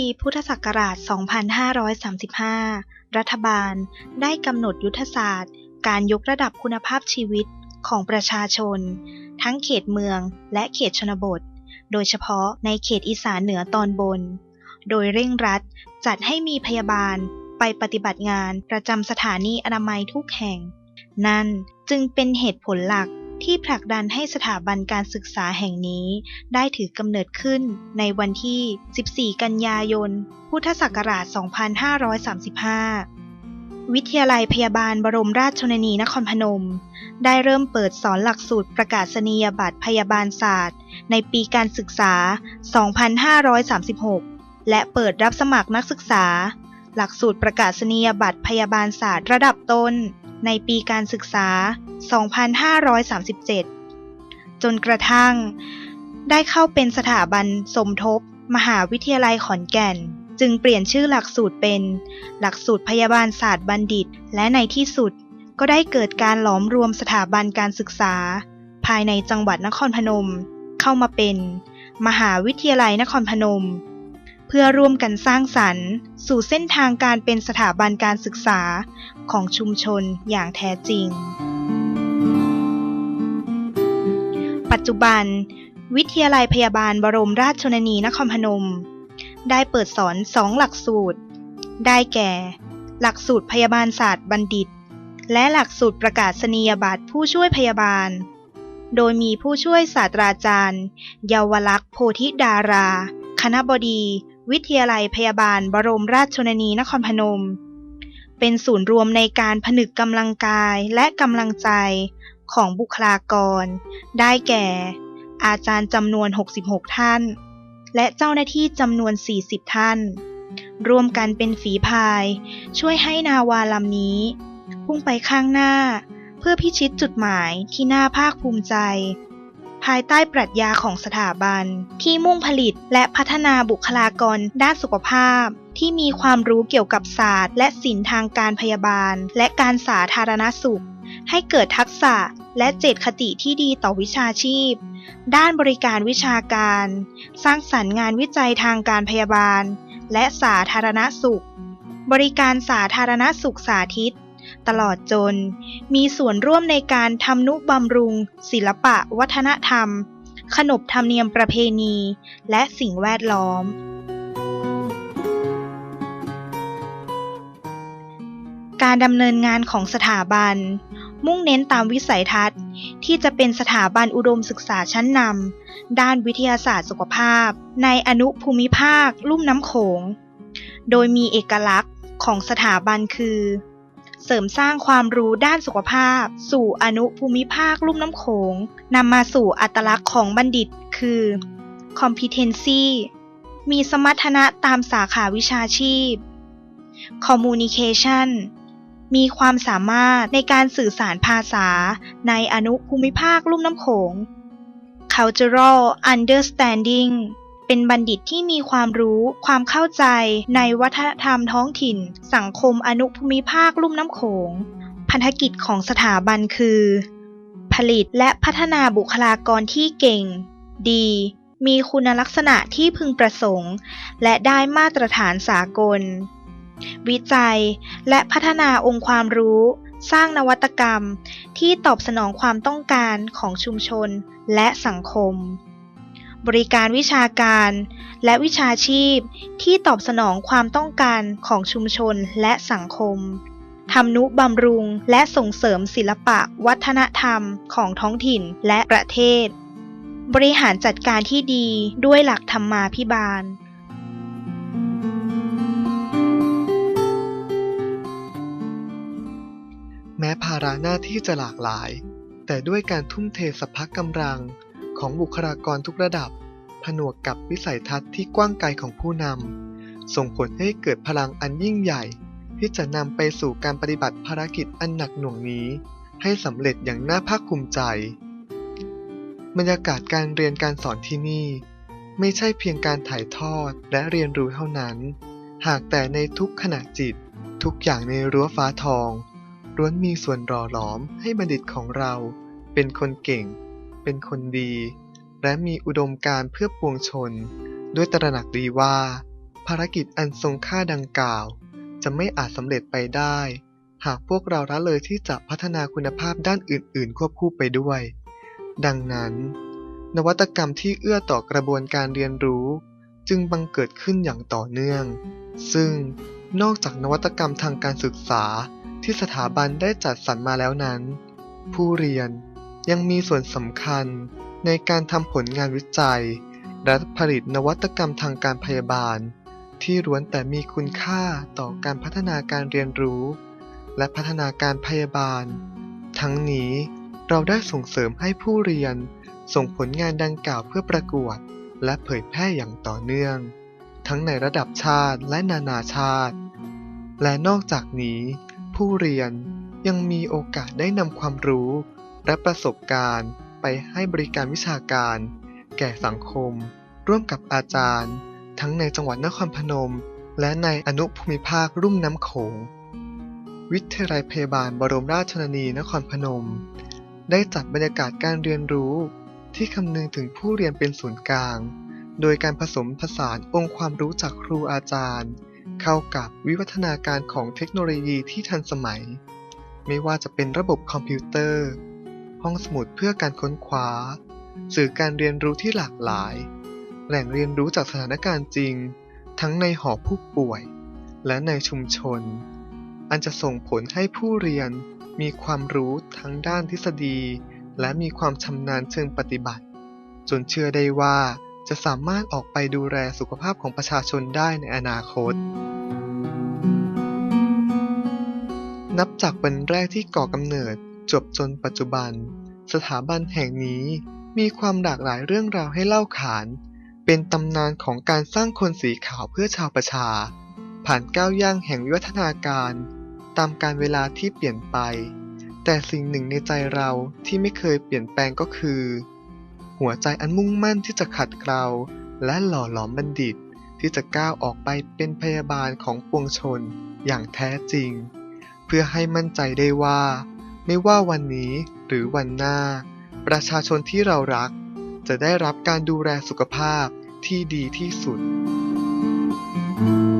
ปีพุทธศักราช 2535 รัฐบาลได้กำหนดยุทธศาสตร์ การยกระดับคุณภาพชีวิตของประชาชน ทั้งเขตเมืองและเขตชนบท โดยเฉพาะในเขตอีสานเหนือตอนบน โดยเร่งรัดจัดให้มีพยาบาลไปปฏิบัติงานประจำสถานีอนามัยทุกแห่ง นั่นจึงเป็นเหตุผลหลัก ที่ผลักดันให้สถาบันการศึกษาแห่งนี้ ได้ถือกำเนิดขึ้นในวันที่ 14 กันยายน พุทธศักราช 2535 วิทยาลัยพยาบาลบรมราชชนนีนครพนม ได้เริ่มเปิดสอนหลักสูตรประกาศนียบัตรพยาบาลศาสตร์ ในปีการศึกษา 2536 และเปิดรับสมัครนักศึกษา หลักสูตรประกาศนียบัตรพยาบาลศาสตร์ระดับต้น ในปีการศึกษา 2537 จนกระทั่ง ได้เข้าเป็นสถาบันสมทบ มหาวิทยาลัยขอนแก่น จึงเปลี่ยนชื่อหลักสูตรเป็น หลักสูตรพยาบาลศาสตร์บัณฑิต และในที่สุดก็ได้เกิดการหลอมรวมสถาบันการศึกษา ภายในจังหวัดนครพนม เข้ามาเป็น มหาวิทยาลัยนครพนม เพื่อร่วมกันสร้างสรรค์ สู่เส้นทางการเป็นสถาบันการศึกษาของชุมชนอย่างแท้จริง ปัจจุบัน วิทยาลัยพยาบาลบรมราชชนนีนครพนม ได้เปิดสอนสองหลักสูตร ได้แก่ หลักสูตรพยาบาลศาสตร์บัณฑิต และหลักสูตรประกาศนียบัตรผู้ช่วยพยาบาลโดยมีผู้ช่วยศาสตราจารย์ เยาวลักษณ์โพธิดารา คณบดี วิทยาลัยพยาบาลบรมราชชนนีนครพนม เป็นศูนย์รวมในการผนึกกำลังกายและกำลังใจของบุคลากร ได้แก่ อาจารย์จำนวน 66 ท่าน และเจ้าหน้าที่จำนวน 40 ท่าน รวมกันเป็นฝีพาย ช่วยให้นาวาลำนี้ พุ่งไปข้างหน้า เพื่อพิชิตจุดหมายที่น่าภาคภูมิใจ ภายใต้ปรัชญาของสถาบัน ที่มุ่งผลิตและพัฒนาบุคลากรด้านสุขภาพ ที่มีความรู้เกี่ยวกับศาสตร์ และศิลป์ทางการพยาบาล และการสาธารณสุข ให้เกิดทักษะและเจตคติที่ดีต่อวิชาชีพ ด้านบริการวิชาการ สร้างสรรค์งานวิจัยทางการพยาบาล และสาธารณสุข บริการสาธารณสุขสาธิต ตลอดจน มีส่วนร่วมในการทำนุบำรุง ศิลปะ วัฒนธรรม ขนบธรรมเนียมประเพณี และสิ่งแวดล้อม การดำเนินงานของสถาบัน มุ่งเน้นตามวิสัยทัศน์ ที่จะเป็นสถาบันอุดมศึกษาชั้นนำด้านวิทยาศาสตร์สุขภาพ ในอนุภูมิภาค ลุ่มน้ำโขง โดยมีเอกลักษณ์ของสถาบันคือ เสริมสร้างความรู้ด้านสุขภาพ สู่อนุภูมิภาคลุ่มน้ำโขงนำมาสู่อัตลักษณ์ของบัณฑิต คือ competency มีสมรรถนะตามสาขาวิชาชีพ communication มีความสามารถในการสื่อสารภาษาในอนุภูมิภาคลุ่มน้ำโขง cultural understanding เป็นบัณฑิตที่มีความรู้ ความเข้าใจ ในวัฒนธรรมท้องถิ่น สังคมอนุภูมิภาคลุ่มน้ำโขง พันธกิจของสถาบันคือ ผลิตและพัฒนาบุคลากรที่เก่ง ดี มีคุณลักษณะที่พึงประสงค์ และได้มาตรฐานสากล วิจัย และพัฒนาองค์ความรู้สร้างนวัตกรรมที่ตอบสนองความต้องการของชุมชนและสังคม บริการวิชาการ และวิชาชีพที่ตอบสนองความต้องการของชุมชนและสังคมทำนุบำรุงและส่งเสริมศิลปะวัฒนธรรมของท้องถิ่นและประเทศ บริหารจัดการที่ดีด้วยหลักธรรมาภิบาลแม้ภาระหน้าที่จะหลากหลาย แต่ด้วยการทุ่มเทสรรพกำลัง ของบุคลากรทุกระดับ ผนวกกับวิสัยทัศน์ที่กว้างไกลของผู้นำ ส่งผลให้เกิดพลังอันยิ่งใหญ่ ที่จะนำไปสู่การปฏิบัติภารกิจอันหนักหน่วงนี้ ให้สำเร็จอย่างน่าภาคภูมิใจ บรรยากาศการเรียนการสอนที่นี่ ไม่ใช่เพียงการถ่ายทอดและเรียนรู้เท่านั้น หากแต่ในทุกขณะจิต ทุกอย่างในรั้วฟ้าทองล้วนมีส่วนหล่อหลอมให้บัณฑิตของเราเป็นคนเก่ง เป็นคนดี และมีอุดมการณ์เพื่อปวงชน ด้วยตระหนักดีว่าพารกิจอันทรงค่าดังกล่าว จะไม่อาจสำเร็จไปได้ หากพวกเราละเลยที่จะพัฒนาคุณภาพด้านอื่น ๆ ควบคู่ไปด้วย ดังนั้น นวัตกรรมที่เอื้อต่อกระบวนการเรียนรู้ จึงบังเกิดขึ้นอย่างต่อเนื่อง ซึ่งนอกจากนวัตกรรมทางการศึกษาที่สถาบันได้จัดสรรมาแล้วนั้น ผู้เรียน ยังมีส่วนสำคัญในการทำผลงานวิจัย และผลิตนวัตกรรมทางการพยาบาล ที่ล้วนแต่มีคุณค่าต่อการพัฒนาการเรียนรู้ และพัฒนาการพยาบาล ทั้งนี้เราได้ส่งเสริมให้ผู้เรียนส่งผลงานดังกล่าวเพื่อประกวด และเผยแพร่อย่างต่อเนื่อง ทั้งในระดับชาติและนานาชาติ และนอกจากนี้ ผู้เรียนยังมีโอกาสได้นำความรู้ และประสบการณ์ไปให้บริการวิชาการ แก่สังคม ร่วมกับอาจารย์ ทั้งในจังหวัดนครพนม และในอนุภูมิภาครุ่มน้ำโขง วิทยาลัยพยาบาลบรมราชชนนีนครพนม ได้จัดบรรยากาศการเรียนรู้ ที่คำนึงถึงผู้เรียนเป็นศูนย์กลาง โดยการผสมผสานองค์ความรู้จากครูอาจารย์ เข้ากับวิวัฒนาการของเทคโนโลยีที่ทันสมัย ไม่ว่าจะเป็นระบบคอมพิวเตอร์ ห้องสมุดเพื่อการค้นคว้า สื่อการเรียนรู้ที่หลากหลาย แหล่งเรียนรู้จากสถานการณ์จริง ทั้งในหอผู้ป่วย และในชุมชน อันจะส่งผลให้ผู้เรียนมีความรู้ทั้งด้านทฤษฎี และมีความชำนาญเชิงปฏิบัติ จนเชื่อได้ว่าจะสามารถออกไปดูแลสุขภาพของประชาชนได้ในอนาคต นับจากวันแรกที่ก่อกำเนิด จบจนปัจจุบัน สถาบันแห่งนี้มีความหลากหลายเรื่องราวให้เล่าขาน เป็นตำนานของการสร้างคนสีขาวเพื่อชาวประชา ผ่านก้าวย่างแห่งวิวัฒนาการ ตามการเวลาที่เปลี่ยนไป แต่สิ่งหนึ่งในใจเราที่ไม่เคยเปลี่ยนแปลงก็คือ หัวใจอันมุ่งมั่นที่จะขัดเกลาและหล่อหลอมบัณฑิตที่จะก้าวออกไปเป็นพยาบาลของปวงชนอย่างแท้จริง เพื่อให้มั่นใจได้ว่า ไม่ว่าวันนี้หรือวันหน้า ประชาชนที่เรารัก จะได้รับการดูแลสุขภาพที่ดีที่สุด thank you